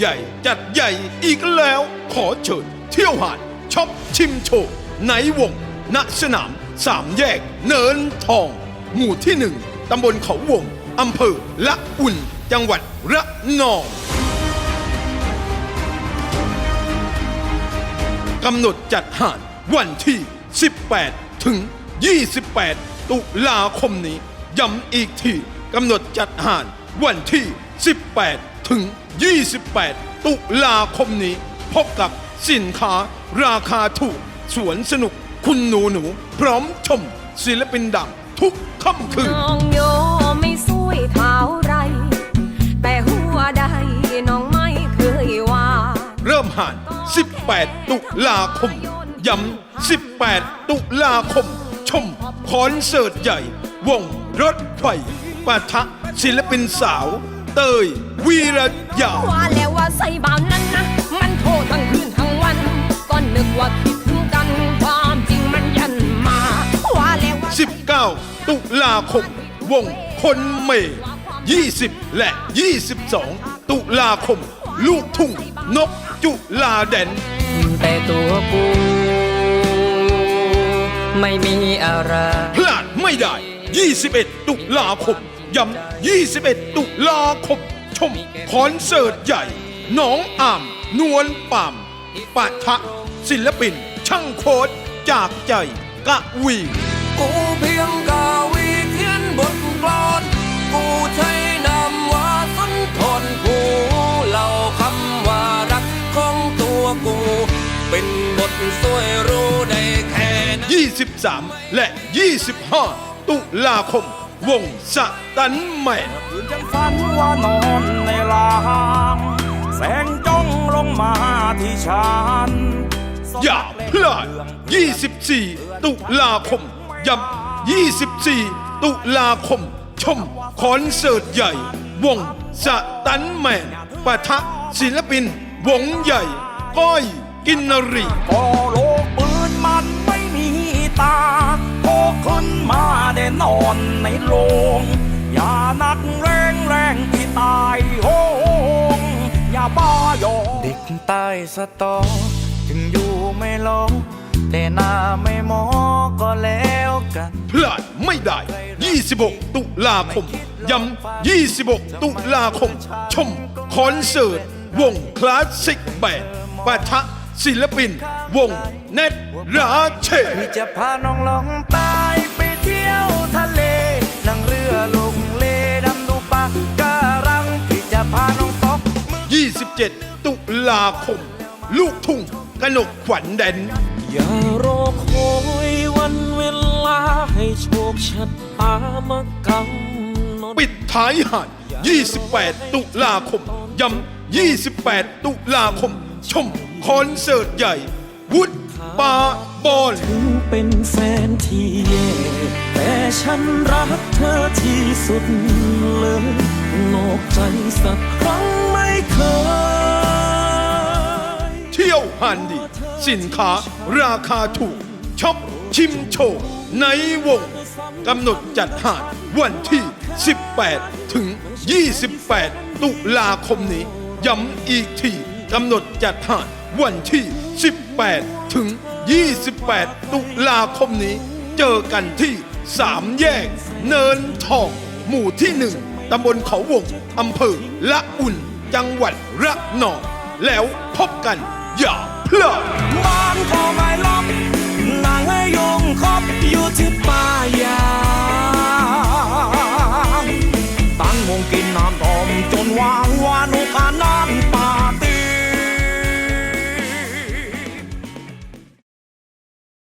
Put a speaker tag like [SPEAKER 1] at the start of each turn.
[SPEAKER 1] ใหญ่จัดใหญ่อีกแล้ว ขอเชิญเที่ยวหาดช็อปชิมโชว์ในวง ณสนามสามแยก เนินทอง หมู่ที่หนึ่งตำบลเขาวงอำเภอละอุ่น จังหวัดระนองกำหนดจัดหารวันที่ 18 ถึง 28 ตุลาคมนี้ย้ำอีกทีกำหนดจัดหารวันที่ 18 ถึง 28 ตุลาคมนี้ พบกับสินค้าราคาถูก สวนสนุกคุณหนูหนู พร้อมชม ศิลปินดังทุกค่ำคืน
[SPEAKER 2] น้องโยไม่สวยเท่าไร แต่หัวใดน้องไม่เคยว่า
[SPEAKER 1] เริ่มห่าน 18 ตุลาคม ย้ำ 18 ตุลาคม ชมคอนเสิร์ตใหญ่ วงรถไฟปะทะศิลปินสาว เตย วีระยา
[SPEAKER 2] ว่าแล้วว่าใส่บาวนั้นนะ มันโทรทั้งคืนทั้งวัน ก็นึกว่าคิดถึงกันความจริงมันยันมาว่าแล้วว่า
[SPEAKER 1] 19 ตุลาคม วงคนเมย์20 และ 22 ตุลาคม ลูกทุ่งนกจุลาแดน
[SPEAKER 2] แต่ตัวกู ไม่มีอะไร
[SPEAKER 1] พลาดไม่ได้ 21 ตุลาคมย้ำ21 ตุลาคม ชมคอนเสิร์ตใหญ่น้องอามนวลป่ามปะทะ ศิลปิน ช่างโคตจากใจกะวี
[SPEAKER 3] กูเพียงกาวีเขียนบทกลอนกูใช้นามว่าสุนทรกูเล่าคำว่ารักของตัวกู เป็นบทสวยรู้ได้แค่นั้น
[SPEAKER 1] 23 และ 25 ตุลาคม วงสะตันแมน
[SPEAKER 4] คืนฉันฝันว่านอนในลางแสงจ้องลงมาที่ฉัน
[SPEAKER 1] อย่าพลาด 24 ตุลาคมย้ำ24 ตุลาคม ชมคอนเสิร์ตใหญ่ วงสะตันแมนปะทะศิลปิน วงใหญ่ ก้อยกินนรี
[SPEAKER 4] พอขึ้นมาได้นอนในโรงอย่านักแรงแรงที่ตายโหงอย่าบ้ายอ
[SPEAKER 5] เด็กใต้สตอ ถึงอยู่ไม่ลงแต่หน้าไม่หมอก็แล้วกัน
[SPEAKER 1] พลาดไม่ได้ 26 ตุลาคม ย้ำ 26 ตุลาคม ชมคอนเสิร์ต วงคลาสสิกแบนด์ปะทะศิลปิน วงเน็ตราเช
[SPEAKER 5] พี่จะพาน้องลองใตายไปเที่ยวทะเล นั่งเรือลงเลดำดูปลาการัง พี่จะพาน้องตก
[SPEAKER 1] 27 ตุลาคม ลูกทุ่งกนกขวัญแดน
[SPEAKER 3] อย่ารอคอยวันเวลาให้โชคชะตามากำหนด
[SPEAKER 1] ปิดท้ายหาด28 ตุลาคมย้ำ28 ตุลาคม ชมคอนเสิร์ตใหญ่ วุฒปาบอล
[SPEAKER 3] ถึงเป็นแฟนที่แย่แต่ฉันรักเธอที่สุดเลยนอกใจสักครั้งไม่เคย
[SPEAKER 1] เที่ยวฮันดี สินค้าราคาถูกช็อปชิมโชว์ในวงกำหนดจัดหารวันที่ 18 ถึง 28 ตุลาคมนี้ ย้ำอีกที กำหนดจัดหาวันที่ 18 ถึง 28 ตุลาคมนี้ เจอกันที่สามแยก เนินทอง หมู่ที่หนึ่งตำบลเขาวงอำเภอละอุ่น จังหวัดระนอง แล้วพบกันอย่าพลาด